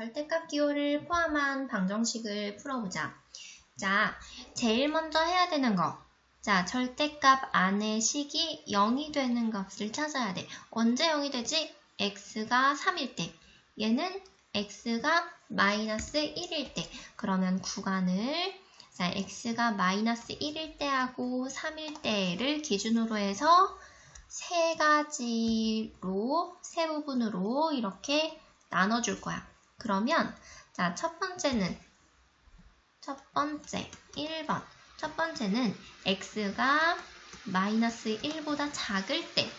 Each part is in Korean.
절대값 기호를 포함한 방정식을 풀어보자. 자, 제일 먼저 해야 되는 거. 자, 절대값 안에 식이 0이 되는 값을 찾아야 돼. 언제 0이 되지? x가 3일 때. 얘는 x가 마이너스 1일 때. 그러면 구간을 자, x가 마이너스 1일 때하고 3일 때를 기준으로 해서 세 가지로, 세 부분으로 이렇게 나눠줄 거야. 그러면, 자, 첫 번째는, 첫 번째, 1번. 첫 번째는 x가 마이너스 1보다 작을 때.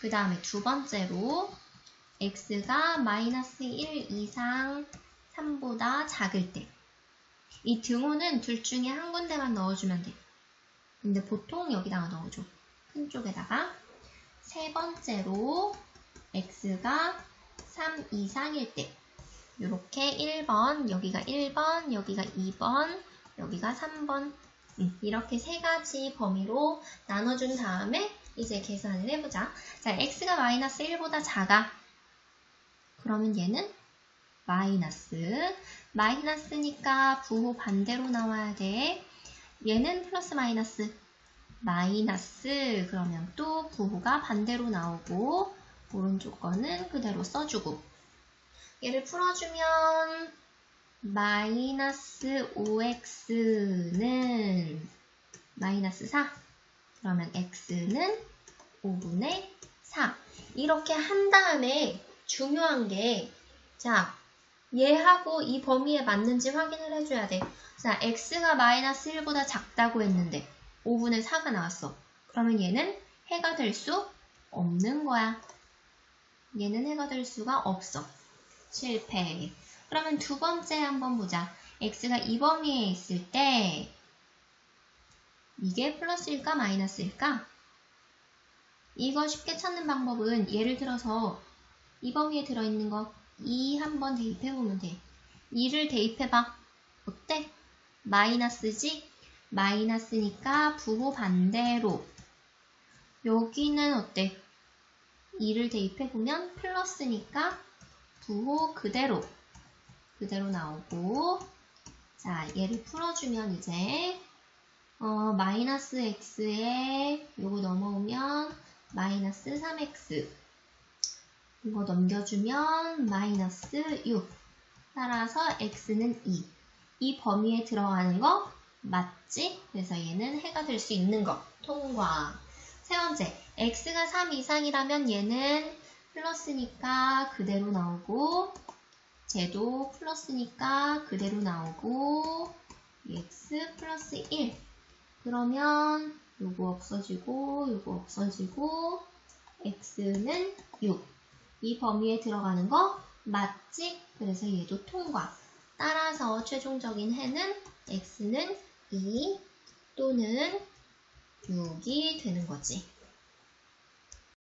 그 다음에 두 번째로, x가 마이너스 1 이상 3보다 작을 때. 이 등호는 둘 중에 한 군데만 넣어주면 돼. 근데 보통 여기다가 넣어줘. 큰 쪽에다가 세 번째로 x가 3 이상일 때 이렇게 1번, 여기가 1번, 여기가 2번, 여기가 3번 이렇게 세 가지 범위로 나눠준 다음에 이제 계산을 해보자. 자, x가 마이너스 1보다 작아. 그러면 얘는 마이너스. 마이너스니까 부호 반대로 나와야 돼. 얘는 플러스 마이너스. 마이너스 그러면 또 부호가 반대로 나오고 오른쪽 거는 그대로 써주고 얘를 풀어주면 마이너스 5x는 마이너스 4 그러면 x는 5분의 4 이렇게 한 다음에 중요한 게 자, 얘하고 이 범위에 맞는지 확인을 해줘야 돼. 자, x가 마이너스 1보다 작다고 했는데 5분의 4가 나왔어. 그러면 얘는 해가 될 수 없는 거야. 얘는 해가 될 수가 없어. 실패. 그러면 두 번째 한번 보자. x가 이 범위에 있을 때 이게 플러스일까 마이너스일까? 이거 쉽게 찾는 방법은 예를 들어서 이 범위에 들어있는 거 2 한번 대입해보면 돼. 2를 대입해봐. 어때? 마이너스지? 마이너스니까 부호 반대로 여기는 어때? 2를 대입해보면 플러스니까 부호 그대로 그대로 나오고 자 얘를 풀어주면 이제 어, 마이너스 x에 요거 넘어오면 마이너스 3x 이거 넘겨주면 마이너스 6 따라서 x는 2. 이 범위에 들어가는 거 맞지? 그래서 얘는 해가 될 수 있는 거. 통과. 세 번째, x가 3 이상이라면 얘는 플러스니까 그대로 나오고 쟤도 플러스니까 그대로 나오고 x 플러스 1 그러면 요거 없어지고 요거 없어지고 x는 6. 이 범위에 들어가는 거 맞지? 그래서 얘도 통과. 따라서 최종적인 해는 x는 2 또는 6이 되는 거지.